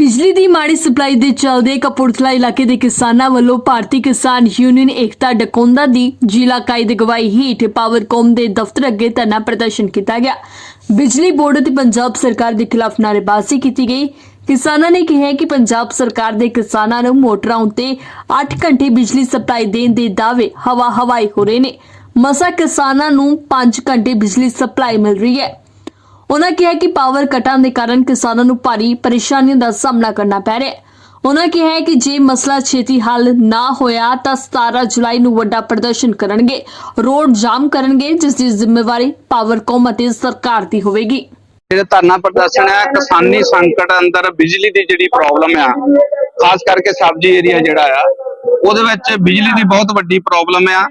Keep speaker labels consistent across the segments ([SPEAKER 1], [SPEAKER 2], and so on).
[SPEAKER 1] ਬਿਜਲੀ ਦੀ ਮਾੜੀ ਸਪਲਾਈ ਦੇ ਚਲਦੇ ਕਪੂਰਥਲਾ ਇਲਾਕੇ ਦੇ ਕਿਸਾਨਾਂ ਵੱਲੋਂ ਭਾਰਤੀ ਕਿਸਾਨ ਯੂਨੀਅਨ ਏਕਤਾ ਡਕੌਂਦਾ ਦੀ ਜ਼ਿਲ੍ਹਾ ਇਕਾਈ ਦੀ ਗਵਾਹੀ ਹੇਠ ਪਾਵਰਕੌਮ ਦੇ ਦਫ਼ਤਰ ਅੱਗੇ ਧਰਨਾ ਪ੍ਰਦਰਸ਼ਨ ਕੀਤਾ ਗਿਆ। ਬਿਜਲੀ ਬੋਰਡ ਅਤੇ ਪੰਜਾਬ ਸਰਕਾਰ ਦੇ ਖਿਲਾਫ ਨਾਅਰੇਬਾਜ਼ੀ ਕੀਤੀ ਗਈ। ਕਿਸਾਨਾਂ ਨੇ ਕਿਹਾ ਕਿ ਪੰਜਾਬ ਸਰਕਾਰ ਦੇ ਕਿਸਾਨਾਂ ਨੂੰ ਮੋਟਰਾਂ ਉੱਤੇ 8 ਘੰਟੇ ਬਿਜਲੀ ਸਪਲਾਈ ਦੇਣ ਦੇ ਦਾਅਵੇ ਹਵਾ ਹਵਾਈ ਹੋ ਰਹੇ ਨੇ। ਮਸਾ ਕਿਸਾਨਾਂ ਨੂੰ 5 ਘੰਟੇ ਬਿਜਲੀ ਸਪਲਾਈ ਮਿਲ ਰਹੀ ਹੈ। ਉਹਨਾਂ ਕਿਹਾ ਕਿ ਪਾਵਰ ਕਟਾਂ ਦੇ ਕਾਰਨ ਕਿਸਾਨਾਂ ਨੂੰ ਭਾਰੀ ਪਰੇਸ਼ਾਨੀਆਂ ਦਾ ਸਾਹਮਣਾ ਕਰਨਾ ਪੈ ਰਿਹਾ ਹੈ। ਉਹਨਾਂ ਕਿਹਾ ਕਿ ਜੇ ਮਸਲਾ ਛੇਤੀ ਹੱਲ ਨਾ ਹੋਇਆ ਤਾਂ 17 ਜੁਲਾਈ ਨੂੰ ਵੱਡਾ ਪ੍ਰਦਰਸ਼ਨ ਕਰਨਗੇ, ਰੋਡ ਜਾਮ ਕਰਨਗੇ, ਜਿਸ ਦੀ ਜ਼ਿੰਮੇਵਾਰੀ ਪਾਵਰਕੌਮ ਅਤੇ ਸਰਕਾਰ ਦੀ ਹੋਵੇਗੀ।
[SPEAKER 2] ਜਿਹੜਾ ਧਰਨਾ ਪ੍ਰਦਰਸ਼ਨ ਹੈ, ਕਿਸਾਨੀ ਸੰਕਟ ਅੰਦਰ ਬਿਜਲੀ ਦੀ ਜਿਹੜੀ ਪ੍ਰੋਬਲਮ ਆ, ਖਾਸ ਕਰਕੇ ਸਬਜ਼ੀ ਏਰੀਆ ਜਿਹੜਾ ਆ, ਉਹਦੇ ਵਿੱਚ ਬਿਜਲੀ ਦੀ ਬਹੁਤ ਵੱਡੀ ਪ੍ਰੋਬਲਮ ਆ।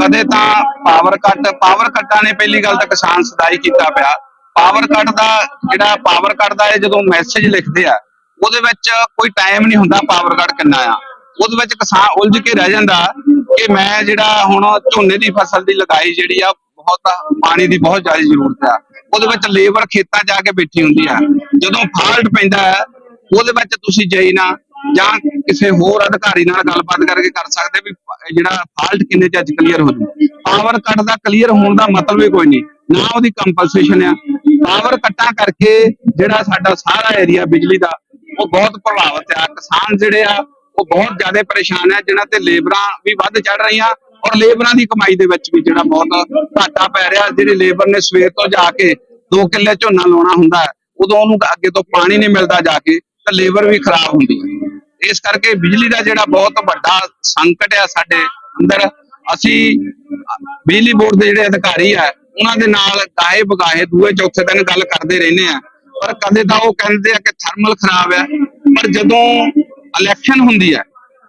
[SPEAKER 2] ਕਦੇ ਤਾਂ ਪਾਵਰ ਕੱਟ ਪਾਵਰ ਕੱਟਾਂ ਨੇ ਪਹਿਲੀ ਗੱਲ ਤਾਂ ਕਿਸਾਨ ਸਦਾਈ ਕੀਤਾ ਪਿਆ। ਪਾਵਰ ਕੱਟ ਦਾ ਜਿਹੜਾ ਪਾਵਰ ਕੱਟ ਦਾ ਇਹ ਜਦੋਂ ਮੈਸੇਜ ਲਿਖਦੇ ਆ, ਉਹਦੇ ਵਿੱਚ ਕੋਈ ਟਾਈਮ ਨਹੀਂ ਹੁੰਦਾ ਪਾਵਰ ਕੱਟ ਕਿੰਨਾ ਆ। ਉਹਦੇ ਵਿੱਚ ਕਿਸਾਨ ਉਲਝ ਕੇ ਰਹਿ ਜਾਂਦਾ ਕਿ ਮੈਂ ਜਿਹੜਾ ਹੁਣ ਝੋਨੇ ਦੀ ਫਸਲ ਦੀ ਲਗਾਈ ਜਿਹੜੀ ਆ, ਬਹੁਤ ਪਾਣੀ ਦੀ ਬਹੁਤ ਜ਼ਿਆਦਾ ਜ਼ਰੂਰਤ ਆ। ਉਹਦੇ ਵਿੱਚ ਲੇਬਰ ਖੇਤਾਂ ਜਾ ਕੇ ਬੈਠੀ ਹੁੰਦੀ ਆ। ਜਦੋਂ ਫਾਲਟ ਪੈਂਦਾ ਹੈ ਉਹਦੇ ਵਿੱਚ ਤੁਸੀਂ ਜਾਈ ਨਾ, ਜਾਂ ਕਿਸੇ ਹੋਰ ਅਧਿਕਾਰੀ ਨਾਲ ਗੱਲਬਾਤ ਕਰਕੇ ਕਰ ਸਕਦੇ ਵੀ ਜਿਹੜਾ ਫਾਲਟ ਕਿੰਨੇ ਚ ਅੱਜ ਕਲੀਅਰ ਹੋ ਜੂ ਪਾਵਰ ਕੱਟ ਦਾ ਕਲੀਅਰ ਹੋਣ ਦਾ ਮਤਲਬ ਹੀ ਕੋਈ ਨਹੀਂ। ਨਾ ਉਹਦੀ ਕੰਪਨਸੇਸ਼ਨ ਆ ਪਾਵਰ ਕੱਟਾਂ ਕਰਕੇ ਜਿਹੜਾ ਸਾਡਾ ਸਾਰਾ ਏਰੀਆ ਬਿਜਲੀ ਦਾ, ਉਹ ਬਹੁਤ ਪ੍ਰਭਾਵਿਤ ਆ। ਕਿਸਾਨ ਜਿਹੜੇ ਆ, ਉਹ ਬਹੁਤ ਜ਼ਿਆਦਾ ਪਰੇਸ਼ਾਨ ਆ, ਜਿਨ੍ਹਾਂ ਤੇ ਲੇਬਰਾਂ ਵੀ ਵੱਧ ਚੜ ਰਹੀਆਂ ਔਰ ਲੇਬਰਾਂ ਦੀ ਕਮਾਈ ਦੇ ਵਿੱਚ ਵੀ ਜਿਹੜਾ ਬਹੁਤ ਘਾਟਾ ਪੈ ਰਿਹਾ। ਜਿਹੜੇ ਲੇਬਰ ਨੇ ਸਵੇਰ ਤੋਂ ਜਾ ਕੇ ਦੋ ਕਿੱਲੇ ਝੋਨਾ ਲਾਉਣਾ ਹੁੰਦਾ ਉਦੋਂ ਉਹਨੂੰ ਅੱਗੇ ਤੋਂ ਪਾਣੀ ਨਹੀਂ ਮਿਲਦਾ ਜਾ ਕੇ, ਤਾਂ ਲੇਬਰ ਵੀ ਖਰਾਬ ਹੁੰਦੀ ਹੈ। ਇਸ ਕਰਕੇ ਬਿਜਲੀ ਦਾ ਜਿਹੜਾ ਬਹੁਤ ਵੱਡਾ ਸੰਕਟ ਆ ਸਾਡੇ ਅੰਦਰ, ਅਸੀਂ ਬਿਜਲੀ ਬੋਰਡ ਦੇ ਜਿਹੜੇ ਅਧਿਕਾਰੀ ਆ ਉਹਨਾਂ ਦੇ ਨਾਲ ਗਾਏ ਬਗਾਏ ਦੂਏ ਚੌਥੇ ਦਿਨ ਗੱਲ ਕਰਦੇ ਰਹਿੰਦੇ ਆ। ਪਰ ਕਦੇ ਤਾਂ ਉਹ ਕਹਿੰਦੇ ਆ ਕਿ ਥਰਮਲ ਖਰਾਬ ਹੈ ਪਰ ਜਦੋਂ ਇਲੈਕਸ਼ਨ ਹੁੰਦੀ ਹੈ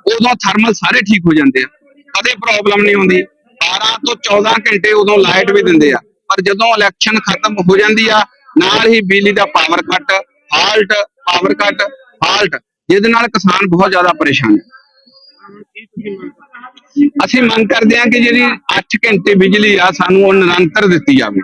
[SPEAKER 2] ਉਦੋਂ ਥਰਮਲ ਸਾਰੇ ਠੀਕ ਹੋ ਜਾਂਦੇ ਆ। ਕਦੇ ਪ੍ਰੋਬਲਮ ਨਹੀਂ ਹੁੰਦੀ। 12 ਤੋਂ 14 ਘੰਟੇ ਉਦੋਂ ਲਾਈਟ ਵੀ ਦਿੰਦੇ ਆ। ਪਰ ਜਦੋਂ ਇਲੈਕਸ਼ਨ ਖਤਮ ਹੋ ਜਾਂਦੀ ਆ, ਨਾਲ ਹੀ ਬਿਜਲੀ ਦਾ power cut halt power cut halt ਜਿਹਦੇ ਨਾਲ ਕਿਸਾਨ ਬਹੁਤ ਜ਼ਿਆਦਾ ਪਰੇਸ਼ਾਨ ਹੈ ਅਸੀਂ ਮੰਗ ਕਰਦੇ ਹਾਂ ਕਿ ਜਿਹੜੀ 8 ਘੰਟੇ ਬਿਜਲੀ ਆ ਸਾਨੂੰ ਉਹ ਨਿਰੰਤਰ ਦਿੱਤੀ ਜਾਵੇ।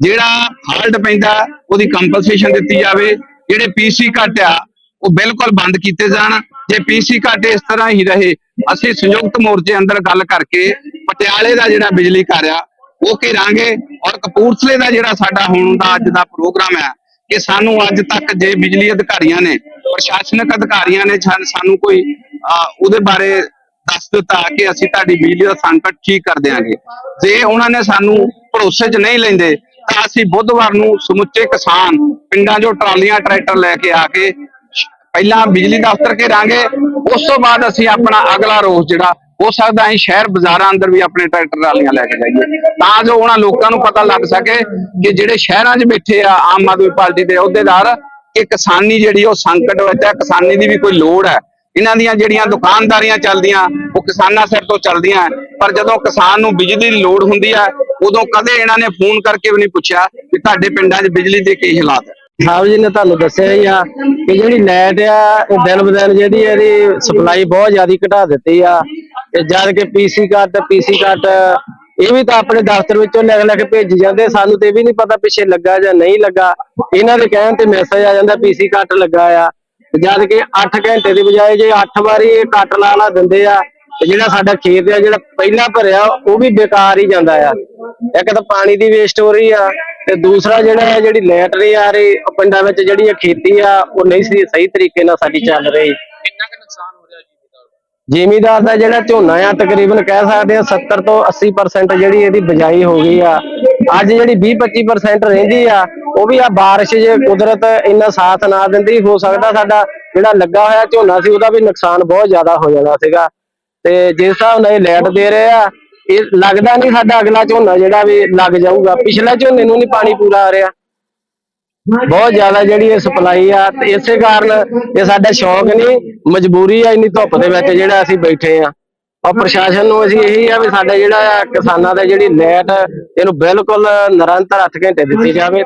[SPEAKER 2] ਜਿਹੜਾ ਹਾਲਟ ਪੈਂਦਾ ਉਹਦੀ ਕੰਪਨਸੇਸ਼ਨ ਦਿੱਤੀ ਜਾਵੇ। ਜਿਹੜੇ ਪੀਸੀ ਘੱਟ ਆ ਉਹ ਬਿਲਕੁਲ ਬੰਦ ਕੀਤੇ ਜਾਣ। ਜੇ ਪੀਸੀ ਘੱਟ ਇਸ ਤਰ੍ਹਾਂ ਹੀ ਰਹੇ ਅਸੀਂ ਸੰਯੁਕਤ ਮੋਰਚੇ ਅੰਦਰ ਗੱਲ ਕਰਕੇ ਪਟਿਆਲੇ ਦਾ ਜਿਹੜਾ ਬਿਜਲੀ ਘਰ ਆ ਉਹ ਘੇਰਾਂਗੇ ਔਰ ਕਪੂਰਥਲੇ ਦਾ ਜਿਹੜਾ ਸਾਡਾ ਹੁਣ ਦਾ ਅੱਜ ਦਾ ਪ੍ਰੋਗਰਾਮ ਹੈ ਕਿ ਸਾਨੂੰ ਅੱਜ ਤੱਕ ਜੇ ਬਿਜਲੀ ਅਧਿਕਾਰੀਆਂ ਨੇ ਪ੍ਰਸ਼ਾਸਨਿਕ ਅਧਿਕਾਰੀਆਂ ਨੇ ਸਾਨੂੰ ਸਾਨੂੰ ਕੋਈ ਅਹ, ਉਹਦੇ ਬਾਰੇ ਦੱਸ ਦਿੱਤਾ ਕਿ ਅਸੀਂ ਤੁਹਾਡੀ ਬਿਜਲੀ ਦਾ ਸੰਕਟ ਠੀਕ ਕਰ ਦਿਆਂਗੇ। ਜੇ ਉਹਨਾਂ ਨੇ ਸਾਨੂੰ ਭਰੋਸੇ 'ਚ ਨਹੀਂ ਲੈਂਦੇ, ਤਾਂ ਅਸੀਂ ਬੁੱਧਵਾਰ ਨੂੰ ਸਮੁੱਚੇ ਕਿਸਾਨ ਪਿੰਡਾਂ 'ਚੋਂ ਟਰਾਲੀਆਂ, ਟਰੈਕਟਰ ਲੈ ਕੇ ਆ ਕੇ ਪਹਿਲਾਂ ਬਿਜਲੀ ਦਫ਼ਤਰ ਘੇਰਾਂਗੇ, ਉਸ ਤੋਂ ਬਾਅਦ ਅਸੀਂ ਆਪਣਾ ਅਗਲਾ ਰੋਸ ਜਿਹੜਾ, ਹੋ ਸਕਦਾ ਅਸੀਂ ਸ਼ਹਿਰ ਬਾਜ਼ਾਰਾਂ ਅੰਦਰ ਵੀ ਆਪਣੇ ਟਰੈਕਟਰ, ਟਰਾਲੀਆਂ ਲੈ ਕੇ ਜਾਈਏ। ਤਾਂ ਜੋ ਉਹਨਾਂ ਲੋਕਾਂ ਨੂੰ ਪਤਾ ਲੱਗ ਸਕੇ ਕਿ ਜਿਹੜੇ ਸ਼ਹਿਰਾਂ 'ਚ ਬੈਠੇ ਆ ਆਮ ਆਦਮੀ ਪਾਰਟੀ ਦੇ ਅਹੁਦੇਦਾਰ, ਕਿ ਕਿਸਾਨੀ ਜਿਹੜੀ ਉਹ ਸੰਕਟ ਵਿੱਚ ਹੈ, ਕਿਸਾਨੀ ਦੀ ਵੀ ਕੋਈ ਲੋੜ ਹੈ। ਇਹਨਾਂ ਦੀਆਂ ਜਿਹੜੀਆਂ ਦੁਕਾਨਦਾਰੀਆਂ ਚੱਲਦੀਆਂ, ਉਹ ਕਿਸਾਨਾਂ ਸਿਰ ਤੋਂ ਚੱਲਦੀਆਂ ਪਰ ਜਦੋਂ ਕਿਸਾਨ ਨੂੰ ਬਿਜਲੀ ਦੀ ਲੋੜ ਹੁੰਦੀ ਹੈ, ਉਦੋਂ ਕਦੇ ਇਹਨਾਂ ਨੇ ਫੋਨ ਕਰਕੇ ਵੀ ਨਹੀਂ ਪੁੱਛਿਆ ਕਿ ਤੁਹਾਡੇ ਪਿੰਡਾਂ 'ਚ ਬਿਜਲੀ ਦੇ ਕੀ ਹਾਲਾਤ ਹੈ।
[SPEAKER 3] ਸਾਹਿਬ ਜੀ ਨੇ ਤੁਹਾਨੂੰ ਦੱਸਿਆ ਹੀ ਆ ਕਿ ਜਿਹੜੀ ਲਾਈਟ ਆ, ਉਹ ਦਿਨ ਬ ਦਿਨ ਜਿਹੜੀ ਇਹਦੀ ਸਪਲਾਈ ਬਹੁਤ ਜ਼ਿਆਦਾ ਘਟਾ ਦਿੱਤੀ ਆ। ਤੇ ਜਦ ਕਿ ਪੀਸੀ ਕੱਟ ਪੀਸੀ ਕੱਟ ਇਹ ਵੀ ਤਾਂ ਆਪਣੇ ਦਫ਼ਤਰ ਵਿੱਚੋਂ ਲਿਖ ਲਿਖ ਭੇਜੀ ਜਾਂਦੇ ਸਾਨੂੰ ਤੇ ਇਹ ਵੀ ਨਹੀਂ ਪਤਾ ਪਿੱਛੇ ਲੱਗਾ ਜਾਂ ਨਹੀਂ ਲੱਗਾ। ਇਹਨਾਂ ਦੇ ਕਹਿਣ ਤੇ ਮੈਸੇਜ ਆ ਜਾਂਦਾ ਪੀਸੀ ਕੱਟ ਲੱਗਾ ਆ। ਜਦ ਕਿ 8 ਘੰਟੇ ਦੀ ਬਜਾਏ ਜੇ 8 ਵਾਰੀ ਇਹ ਕੱਟ ਲਾ ਲਾ ਦਿੰਦੇ ਆ ਤੇ ਜਿਹੜਾ ਸਾਡਾ ਖੇਤ ਆ ਜਿਹੜਾ ਪਹਿਲਾਂ ਭਰਿਆ ਉਹ ਵੀ ਬੇਕਾਰ ਹੀ ਜਾਂਦਾ ਆ। ਇੱਕ ਤਾਂ ਪਾਣੀ ਦੀ ਵੇਸਟ ਹੋ ਰਹੀ ਆ ਤੇ ਦੂਸਰਾ ਜਿਹੜਾ ਹੈ ਜਿਹੜੀ ਲਾਈਟ ਨਹੀਂ ਆ ਰਹੀ ਪਿੰਡਾਂ ਵਿੱਚ ਜਿਹੜੀ ਖੇਤੀ ਆ ਉਹ ਨਹੀਂ ਸੀ ਸਹੀ ਤਰੀਕੇ ਨਾਲ ਸਾਡੀ ਚੱਲ ਰਹੀ।
[SPEAKER 2] ਕਿੰਨਾ ਕੁ ਨੁਕਸਾਨ ਹੋ ਰਿਹਾ ਜੀ
[SPEAKER 3] ਜ਼ਿਮੀਦਾਰ ਦਾ ਜਿਹੜਾ ਝੋਨਾ ਆ ਤਕਰੀਬਨ ਕਹਿ ਸਕਦੇ ਆ 70 ਤੋਂ 80% ਜਿਹੜੀ ਇਹਦੀ ਬਜਾਈ ਹੋ ਗਈ ਆ। ਅੱਜ ਜਿਹੜੀ 20-25% ਰਹਿੰਦੀ ਆ ਉਹ ਵੀ ਆ ਬਾਰਿਸ਼ ਜੇ ਕੁਦਰਤ ਇੰਨਾ ਸਾਥ ਨਾ ਦਿੰਦੀ ਹੋ ਸਕਦਾ ਸਾਡਾ ਜਿਹੜਾ ਲੱਗਾ ਹੋਇਆ ਝੋਨਾ ਸੀ ਉਹਦਾ ਵੀ ਨੁਕਸਾਨ ਬਹੁਤ ਜ਼ਿਆਦਾ ਹੋ ਜਾਣਾ ਸੀਗਾ। ਤੇ ਜਿਸ ਹਿਸਾਬ ਨਾਲ ਇਹ ਲਾਈਟ ਦੇ ਰਹੇ ਆ ਇਹ ਲੱਗਦਾ ਨਹੀਂ ਸਾਡਾ ਅਗਲਾ ਝੋਨਾ ਜਿਹੜਾ ਵੀ ਲੱਗ ਜਾਊਗਾ। ਪਿਛਲੇ ਝੋਨੇ ਨੂੰ ਨਹੀਂ ਪਾਣੀ ਪੂਰਾ ਆ ਰਿਹਾ। ਬਹੁਤ ਜ਼ਿਆਦਾ ਜਿਹੜੀ ਇਹ ਸਪਲਾਈ ਆ ਤੇ ਇਸੇ ਕਾਰਨ ਇਹ ਸਾਡਾ ਸ਼ੌਕ ਨਹੀਂ ਮਜਬੂਰੀ ਆ ਇੰਨੀ ਧੁੱਪ ਦੇ ਵਿੱਚ ਜਿਹੜਾ ਅਸੀਂ ਬੈਠੇ ਆ। ਔਰ ਪ੍ਰਸ਼ਾਸਨ ਨੂੰ ਅਸੀਂ ਇਹੀ ਆ ਵੀ ਸਾਡਾ ਜਿਹੜਾ ਆ ਕਿਸਾਨਾਂ ਦਾ ਜਿਹੜੀ ਲਾਈਟ ਇਹਨੂੰ ਬਿਲਕੁਲ ਨਿਰੰਤਰ 8 ਘੰਟੇ ਦਿੱਤੀ ਜਾਵੇ।